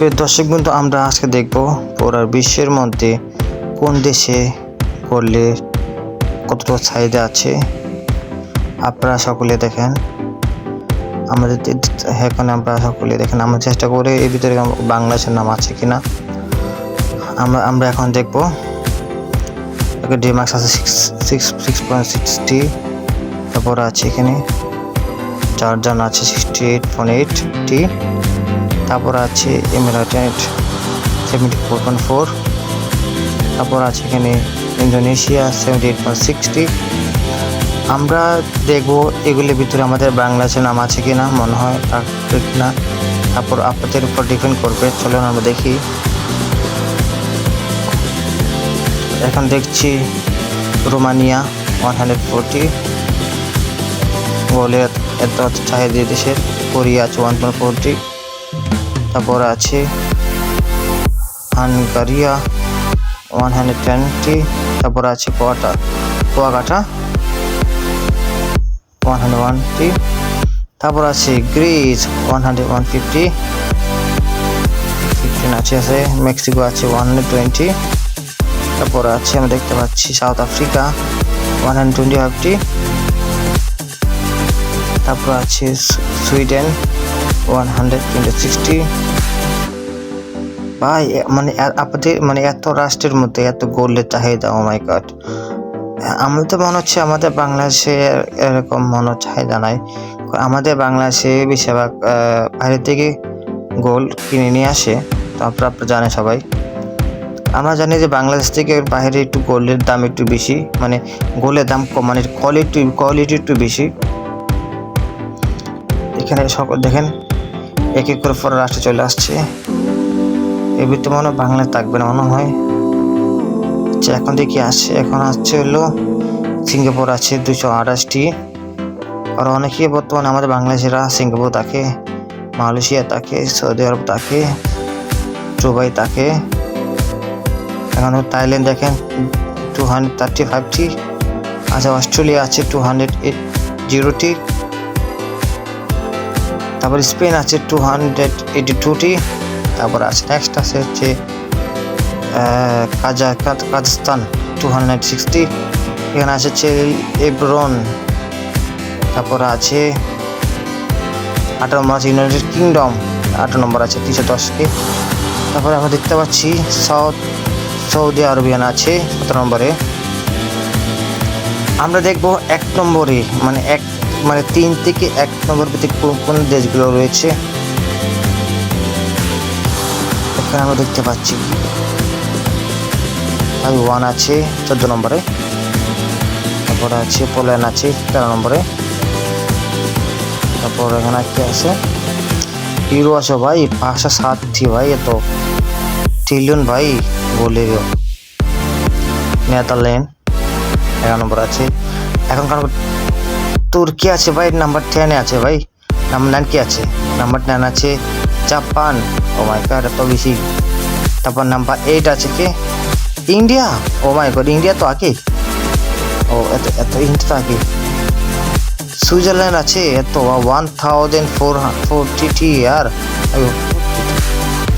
প্রিয় দর্শক বন্ধু, আমরা আজকে দেখব পুরো বিশ্বের মধ্যে কোন দেশে করলে কতটা চাহিদা আছে। আপনারা সকলে দেখেন। আমাদের দে- এখন আমরা সকলে দেখেন। আমরা চেষ্টা করে এর ভিতরে বাংলাদেশের নাম আছে কিনা। আমরা আমরা এখন দেখব। ডিমাক্স আছে six six six point sixty তারপর আছে এখানে। চারজন আছে sixty eight point eighty তারপর আছে Emirates seventy four point four তারপর আছে এখানে Indonesia seventy eight point sixty আমরা দেখব এগুলির ভিতরে আমাদের বাংলাদেশের নাম আছে কি না মনে হয় থাকবে না। তারপর আপনাদের উপর ডিপেন্ড করবে, চলুন আমরা দেখি। এখন দেখছি রোমানিয়া ওয়ান হান্ড্রেড ফোরটি বলে এত চাহিদা দেশের, কোরিয়া আছে ওয়ান পয়েন্ট ফোরটি তারপর আছে হাঙ্গারিয়া ওয়ান হান্ড্রেড টোয়েন্টি তারপর আছে কোয়াটা, Kuakata one hundred one twenty তারপর আছে Greece one hundred one fifty fifteen আছে আছে, মেক্সিকো আছে ওয়ান হান্ড্রেড টোয়েন্টি তারপর আছে আমরা দেখতে পাচ্ছি South Africa one hundred twenty fifty তারপর আছে সুইডেন ওয়ান ভাই মানে আপনাদের মানে এত রাষ্ট্রের মধ্যে এত গোল্ডের চাহিদা ও মাই গড আমার তো মনে হচ্ছে আমাদের বাংলাদেশে এরকম মনে চাহিদা নাই। আমাদের বাংলাদেশে বেশিরভাগ বাইরে থেকে গোল্ড কিনে নিয়ে আসে। তো আপনারা জানেন সবাই। আমরা জানি যে বাংলাদেশ থেকে বাইরে একটু গোল্ডের দাম একটু বেশি মানে গোল্ডের দাম কম মানে কোয়ালিটি কোয়ালিটি একটু বেশি। এখানে সকল দেখেন এক এক করে পরে রাষ্ট্রে চলে আসছে। এর ভিতরে মনে হয় বাংলা থাকবে না মনে হয়। আচ্ছা এখন দেখি আসছে এখন আসছে হলো সিঙ্গাপুর আছে দুশো আঠাশটি। আর অনেকেই বর্তমানে আমাদের বাংলাদেশিরা সিঙ্গাপুর থাকে, মালয়েশিয়া থাকে, সৌদি আরব থাকে, দুবাই থাকে। এখন থাইল্যান্ড দেখেন টু হান্ড্রেড থার্টি ফাইভটি আচ্ছা অস্ট্রেলিয়া আছে টু হান্ড্রেড এইট জিরোটি তারপর স্পেন আছে টু হান্ড্রেড এইটি টুটি তারপর আছে নেক্সট আছে হচ্ছে কাজা, কাজ- টু হান্ড্রেড সিক্সটি, এখানে আছে হচ্ছে এব্রন, তারপর আছে আঠারো নম্বর আছে ইউনাইটেড কিংডম, আঠারো নম্বর আছে তিনশো দশটি তারপরে আমরা দেখতে পাচ্ছি সাউথ, সৌদি আরবিয়ান আছে সতেরো নম্বরে। আমরা দেখব এক নম্বরে মানে এক মানে তিন থেকে এক নম্বর ভিত্তিক কোন দেশগুলো রয়েছে? এখানে আমরা দেখতে পাচ্ছি। ওয়ান আছে, চোদ্দ নম্বরে। তারপরে আছে, পোল্যান্ড আছে, তেরো নম্বরে। তারপর এখানে কি আছে। হিরো আছে ভাই, পাঁচশো সাতটি ভাই, এত। ট্রিলিয়ন ভাই বলে নেদারল্যান্ড, এগারো নম্বর আছে। এখনকার তুর্কি আছে ভাই? নাম্বার টেনে আছে ভাই। নাম্বার নাইন কি আছে? নাম্বার নাইন আছে জাপান ও মাই গড এত বেশি। তারপর নাম্বার এইট আছে কি? India oh my god India তো আগে। ও, এত এত ইন্ডিয়া তো আগে। সুইজারল্যান্ড আছে, এত ওয়ান থাউজেন্ড ফোর ফোরটি আর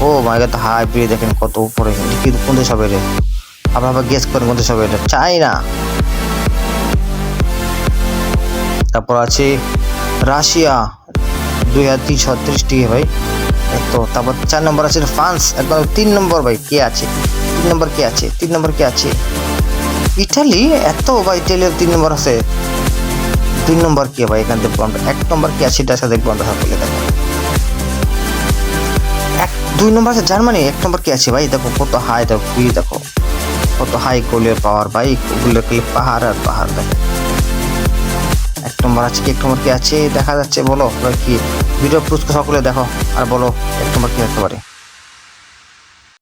ও মাই গড হাই দেখেন কত উপরে। কি কোন দেশ হবে রে আপনার গেস করেন কোন দেশ হবে চাইনা তারপর আছে রাশিয়া, দুই হাজার তিনশো ছত্রিশটি ভাই। তো, তারপর চার নম্বর আছে ফ্রান্স একবার তিন নম্বর, ভাই, কে আছে? তিন নম্বর কে আছে? তিন নম্বর কে আছে? ইটালি, এত, ভাই, ইটালির তিন নম্বর আছে। দুই নম্বর কে, ভাই, এখান থেকে আমরা এক নম্বর কে আছে এটা দেখব আমরা সকলে দেখো। এক, দুই নম্বর আছে জার্মানি, এক নম্বর কে আছে, ভাই, দেখো, কত হাই দেখো, কি, দেখো। কত হাই গোলের পাওয়ার ভাই গোলের পাহাড় আর পাহাড়, দেখো। এক আজকে এক নম্বর কি আছে? দেখা যাচ্ছে, বলো। কি? ভিডিও পুরস্কার সকলে দেখো। আর বলো এক নম্বর কি হতে পারে